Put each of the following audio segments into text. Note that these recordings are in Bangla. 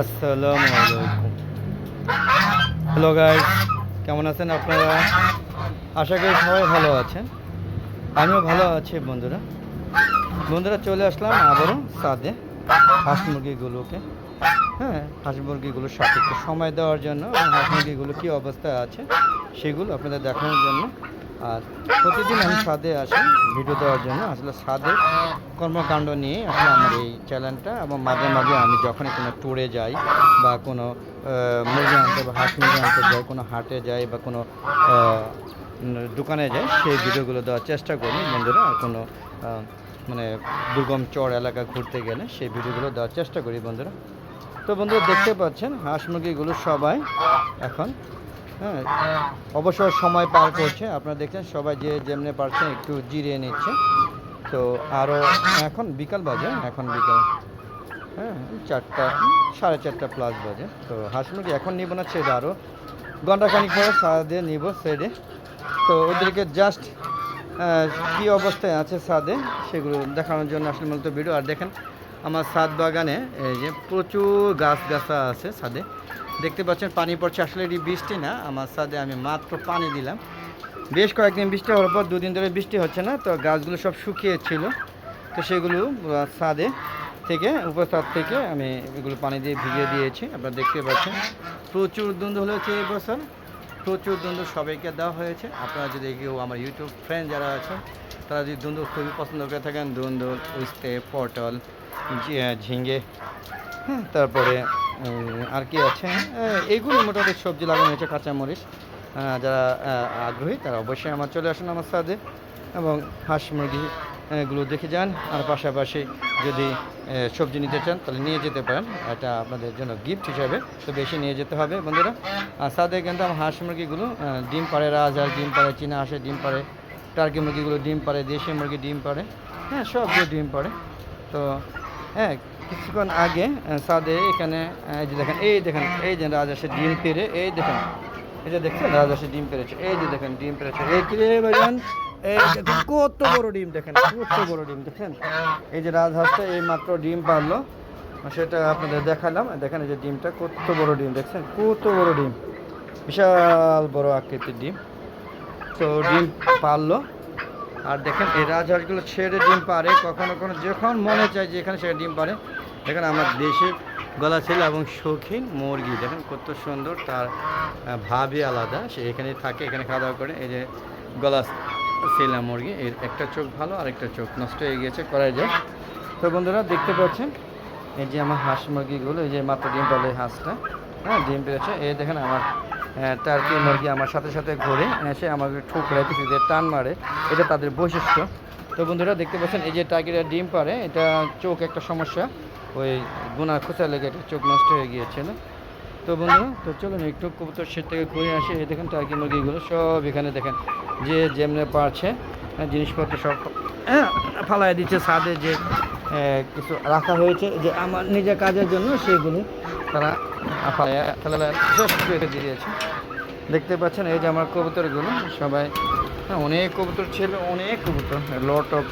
আসসালামু হ্যালো গাইস কেমন আছেন আপনারা? আশা করি সবাই ভালো আছেন। আমিও ভালো আছি, বন্ধুরা। বন্ধুরা, চলে আসলাম আবারও সাদে হাঁস মুরগিগুলোকে। হ্যাঁ হাঁস মুরগিগুলোর সাথে সময় দেওয়ার জন্য এবং হাঁস মুরগিগুলো কী অবস্থায় আছে সেগুলো আপনাদের দেখানোর জন্য আর প্রতিদিন আমি ছাদে আসি ভিডিও দেওয়ার জন্য। আসলে ছাদে কর্মকাণ্ড নিয়ে আসলে আমার এই চ্যানেলটা এবং মাঝে মাঝে আমি যখনই কোনো ট্যুরে যাই বা কোনো মুরগি আনতে বা হাঁস মুরগি আনতে যাই, কোনো হাটে যাই বা কোনো দোকানে যাই, সেই ভিডিওগুলো দেওয়ার চেষ্টা করি। বন্ধুরা কোনো মানে দুর্গম চর এলাকা ঘুরতে গেলে সেই ভিডিওগুলো দেওয়ার চেষ্টা করি বন্ধুরা। তো বন্ধুরা, দেখতে পাচ্ছেন হাঁস মুরগিগুলো সবাই এখন হ্যাঁ অবসর সময় পার করছে। আপনারা দেখছেন, সবাই যে যেমনি পারছেন একটু জিরিয়ে নিচ্ছে। তো আরও এখন বিকাল বাজে, এখন বিকাল হ্যাঁ চারটা, সাড়ে চারটা প্লাস বাজে। তো হাঁস মুরগি এখন নিব না, ছেড়ে আরও ঘন্টাখানিক পরে সাদে নিব সেডে তো ওদেরকে জাস্ট কী অবস্থায় আছে সাদে, সেগুলো দেখানোর জন্য আসলে মূলত ভিডিও। আর দেখেন, আমার সাদ বাগানে এই যে প্রচুর গাছ গাছা আছে ছাদে দেখতে পাচ্ছেন পানি পড়ছে। আসলে এটি বৃষ্টি না আমার ছাদে আমি মাত্র পানি দিলাম। বেশ কয়েকদিন বৃষ্টি হওয়ার পর দুদিন ধরে বৃষ্টি হচ্ছে না তো গাছগুলো সব শুকিয়ে ছিল তো সেগুলো ছাদে থেকে উপরছাদ থেকে আমি এগুলো পানি দিয়ে ভিজিয়ে দিয়েছি। আপনারা দেখতে পাচ্ছেন প্রচুর দুধ হয়েছে এই বছর। প্রচুর দুধ সবাইকে দেওয়া হয়েছে। আপনারা যদি কেউ আমার ইউটিউব ফ্রেন্ড যারা আছেন তারা যদি দুধ খুবই পছন্দ করে থাকেন দুন্দুল উস্তে পটল ঝি- আহ, ঝিঙ্গে হ্যাঁ তারপরে আর কি আছে? এইগুলো মোটামুটি সবজি লাগানো হয়েছে কাঁচামরিচ। যারা আগ্রহী তারা অবশ্যই আমার চলে আসুন আমার সাথে। এবং হাঁস মুরগি আহ, দেখে যান। আর পাশাপাশি যদি সবজি নিতে চান তাহলে নিয়ে যেতে পারেন। এটা আপনাদের জন্য গিফট হিসাবে তো বেশি নিয়ে যেতে হবে বন্ধুরা। আর সাথে কিন্তু আমার হাঁস মুরগিগুলো ডিম পাড়ে রাজহাঁস ডিম পাড়ে চীনা হাঁসের ডিম পাড়ে টার্কি মুরগিগুলো ডিম পাড়ে দেশি মুরগি ডিম পাড়ে। হ্যাঁ সবগুলো ডিম পাড়ে। তো হ্যাঁ কিছুক্ষণ আগে সাদে এখানে এই যে দেখেন, এই দেখেন, এই যে রাজহাঁসের ডিম পেরে এই দেখেন, এই যে দেখছেন রাজহাঁসের ডিম পেরেছে এই যে দেখেন, ডিম পেরেছে এই কিরে এই কত বড় ডিম দেখেন, কত বড় ডিম দেখেন। এই যে রাজহাঁসটা এই মাত্র ডিম পারল সেটা আপনাদের দেখালাম, দেখেন এই যে ডিমটা, কত বড় ডিম দেখছেন, কত বড় ডিম। বিশাল বড় আকৃতির ডিম। তো ডিম পারল আর দেখেন এই রাজহাঁসগুলো ছেড়ে ডিম পারে কখনো কখনো যখন মনে চায় যে এখানে সেটা ডিম পারে দেখেন আমার দেশে গলা ছিল এবং শৌখিন মুরগি, দেখেন কত সুন্দর, তার ভাবই আলাদা, সে এখানে থাকে, এখানে খাওয়া দাওয়া করে, এই যে গলা ছিলাম মুরগি, এর একটা চোখ ভালো আর একটা চোখ নষ্ট হয়ে গিয়েছে, করাই যায়। তো বন্ধুরা, দেখতে পাচ্ছেন, এই যে আমার হাঁস মুরগিগুলো, এই যে মাত্র ডিম পালে হাঁসটা। হ্যাঁ ডিম পেয়েছে এই দেখেন আমার টার্কি মুরগি আমার সাথে সাথে ঘুরে এসে আমাকে ঠুকরায় পিছিয়ে টান মারে। এটা তাদের বৈশিষ্ট্য। তো বন্ধুরা দেখতে পাচ্ছেন এই যে টার্কিটা ডিম পারে এটা চোখ একটা সমস্যা। ওই গুনা খোঁচা লেগে এটা চোখ নষ্ট হয়ে গিয়েছিল। তো বন্ধুরা তো চলুন একটু কবুতর সেট থেকে ঘুরে আসি। এই দেখেন টার্কি মুরগিগুলো সব এখানে দেখেন যে যেমনে পারছে হ্যাঁ, জিনিসপত্র সব হ্যাঁ, ফালাই দিচ্ছে ছাদে যে কিছু রাখা হয়েছে। যে আমার নিজের কাজের জন্য সেগুলো তারা দেখতে পাচ্ছেন, এই যে আমার কবুতরগুলো, সবাই হ্যাঁ অনেক কবুতর ছিল, অনেক কবুতর, লট অফ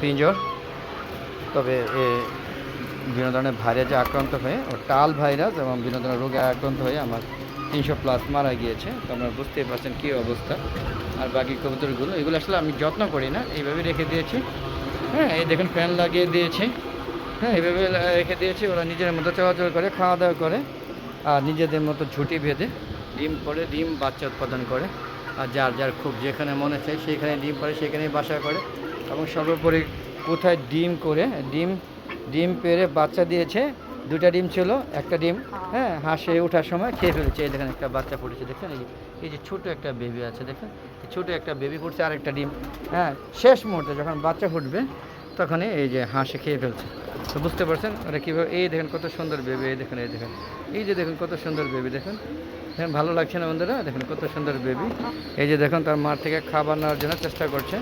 পিঞ্জর। তবে এ বিভিন্ন ধরনের ভাইরাসে আক্রান্ত হয়ে, ও টাল ভাইরাস এবং বিভিন্ন ধরনের রোগে আক্রান্ত হয়ে আমার তিনশো প্লাস মারা গিয়েছে। তো আপনারা বুঝতেই পারছেন কী অবস্থা। আর বাকি কবুতরগুলো, এগুলো আসলে আমি যত্ন করি না, এইভাবে রেখে দিয়েছি। হ্যাঁ এই দেখুন, ফ্যান লাগিয়ে দিয়েছি। হ্যাঁ এইভাবে রেখে দিয়েছি। ওরা নিজের মতো চলাচল করে খাওয়া দাওয়া করে, আর নিজেদের মতো ঝুঁটি বেঁধে ডিম করে, ডিম বাচ্চা উৎপাদন করে, আর যার যার খুব যেখানে মনে চায় সেইখানে ডিম পারে সেখানেই বাসা করে। এবং সর্বোপরি কোথায় ডিম করে, ডিম ডিম পেরে বাচ্চা দিয়েছে দুটা ডিম ছিল, একটা ডিম হ্যাঁ হাঁসে ওঠার সময় খেয়ে ফেলেছে। এই দেখেন একটা বাচ্চা ফুটেছে দেখেন এই যে এই যে ছোটো একটা বেবি আছে, দেখেন ছোটো একটা বেবি ফুটছে আর একটা ডিম হ্যাঁ শেষ মুহূর্তে যখন বাচ্চা ফুটবে, তখনই এই যে হাঁসে খেয়ে ফেলছে। তো বুঝতে পারছেন ওরা কীভাবে এই দেখেন কত সুন্দর বেবি এই দেখেন এই দেখেন। এই যে দেখেন কত সুন্দর বেবি দেখেন। হ্যাঁ ভালো লাগছে না বন্ধুরা? দেখেন কত সুন্দর বেবি এই যে দেখুন তার মার থেকে খাবার নেওয়ার জন্য চেষ্টা করছে।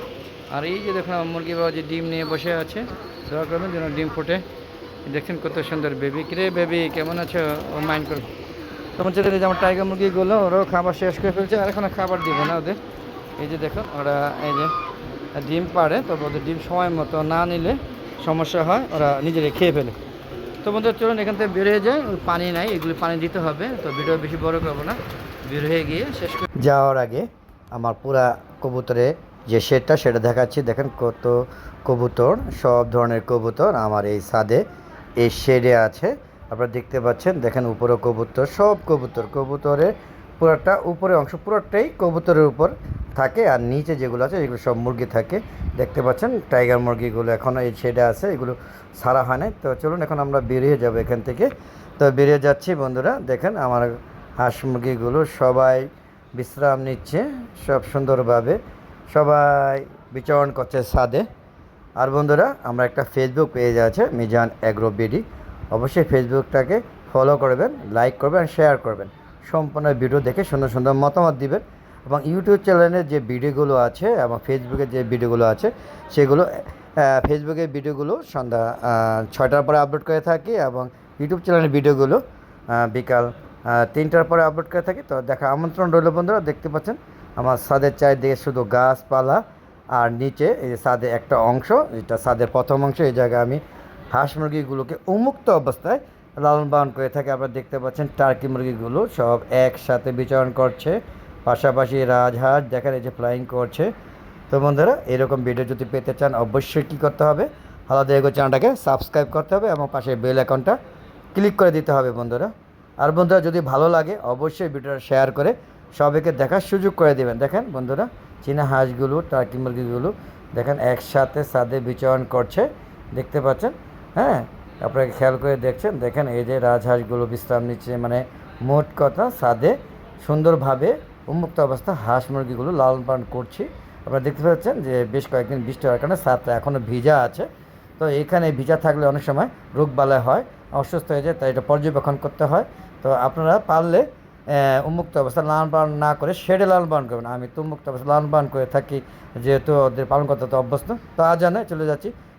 আর এই যে দেখুন আমার মুরগি বাবা যে ডিম নিয়ে বসে আছে, দোয়া করবেন যেন ডিম ফুটে। দেখছেন কত সুন্দর বেবি কিরে বেবি কেমন আছো? ও মাইন্ড করবে তখন চলে যে আমার টাইগার মুরগিগুলো, ওরাও খাবার শেষ করে ফেলছে, আর এখন খাবার দিব না ওদের। এই যে দেখুন, ওরা এই যে ডিম পাড়ে তবে ওদের ডিম সময় মতো না নিলে সমস্যা হয়, ওরা নিজেরা খেয়ে ফেলে। তো বন্ধুরা, চলুন, এখান থেকে বের হয়ে যায় পানি নাই, এগুলি পানি দিতে হবে, তো ভিডিও বেশি বড় করব না। বের হয়ে গিয়ে শেষ করে যাওয়ার আগে আমার পুরা কবুতরে যে শেডটা, সেটা দেখাচ্ছি। দেখেন কত কবুতর, সব ধরনের কবুতর আমার এই ছাদে, এই শেডে আছে। আপনারা দেখতে পাচ্ছেন, দেখেন উপরে কবুতর, সব কবুতর, কবুতরের পুরোটা উপরে অংশ পুরোটাই কবুতরের উপর থাকে আর নিচে যেগুলো আছে এগুলো সব মুরগি থাকে। দেখতে পাচ্ছেন, টাইগার মুরগিগুলো এখনও এই শেডে আছে, এগুলো সারা হয় তো চলুন, এখন আমরা বেরিয়ে যাব এখান থেকে। তো বেরিয়ে যাচ্ছি বন্ধুরা, দেখেন আমার হাঁস মুরগিগুলো সবাই বিশ্রাম নিচ্ছে, সব সুন্দরভাবে। সবাই বিচরণ করছে ছাদে। আর বন্ধুরা, আমরা একটা ফেসবুক পেজ আছে, মিজান অ্যাগ্রো বিডি। অবশ্যই ফেসবুকটাকে ফলো করবেন লাইক করবেন শেয়ার করবেন। সম্পূর্ণ ভিডিও দেখে সুন্দর সুন্দর মতামত দিবেন। এবং ইউটিউব চ্যানেলের যে ভিডিওগুলো আছে এবং ফেসবুকের যে ভিডিওগুলো আছে, সেগুলো ফেসবুকের ভিডিওগুলো সন্ধ্যা ছয়টার পরে আপলোড করে থাকি এবং ইউটিউব চ্যানেলের ভিডিওগুলো বিকাল তিনটার পরে আপলোড করে থাকি। তো দেখা, আমন্ত্রণ রইল বন্ধুরা, দেখতে পাচ্ছেন, আমার ছাদের চারিদিকে শুধু গাছপালা আর নিচে এই যে ছাদের একটা অংশ, এটা ছাদের প্রথম অংশ, এই জায়গায় আমি হাঁস মুরগিগুলোকে উন্মুক্ত অবস্থায় লালন পালন করে থাকে, আপনারা দেখতে পাচ্ছেন টার্কি মুরগিগুলো সব একসাথে বিচরণ করছে। পাশাপাশি রাজহাঁস দেখেন এই যে ফ্লাইং করছে। তো বন্ধুরা, এরকম ভিডিও যদি পেতে চান, অবশ্যই কী করতে হবে? আলাদা এগো চ্যানেলটাকে সাবস্ক্রাইব করতে হবে এবং পাশে বেল অ্যাকাউন্টটা ক্লিক করে দিতে হবে বন্ধুরা। আর বন্ধুরা, যদি ভালো লাগে, অবশ্যই ভিডিওটা শেয়ার করে সবাইকে দেখার সুযোগ করে দেবেন। দেখেন বন্ধুরা, চীনা হাঁসগুলো, টার্কি মুরগিগুলো দেখেন একসাথে সাদে বিচরণ করছে। দেখতে পাচ্ছেন? হ্যাঁ আপনাকে খেয়াল করে দেখছেন? দেখেন, এই যে রাজহাঁসগুলো বিশ্রাম নিচ্ছে মানে মোট কথা সাদে সুন্দরভাবে উন্মুক্ত অবস্থা হাঁস মুরগিগুলো লালন পালন করছি। আপনারা দেখতে পাচ্ছেন যে বেশ কয়েকদিন বৃষ্টি হওয়ার কারণে সাদটা এখনও ভিজা আছে। তো এখানে ভিজা থাকলে অনেক সময় রোগ বালাই হয়, অসুস্থ হয়ে যায়, তাই এটা পর্যবেক্ষণ করতে হয়। তো আপনারা পারলে উন্মুক্ত অবস্থা লালন পালন না করে শেডে লালন পালন করবেন। আমি তো উন্মুক্ত অবস্থা লালন পালন করে থাকি, যেহেতু ওদের পালন করতে তো অভ্যস্ত, তো জানে চলে যাচ্ছি।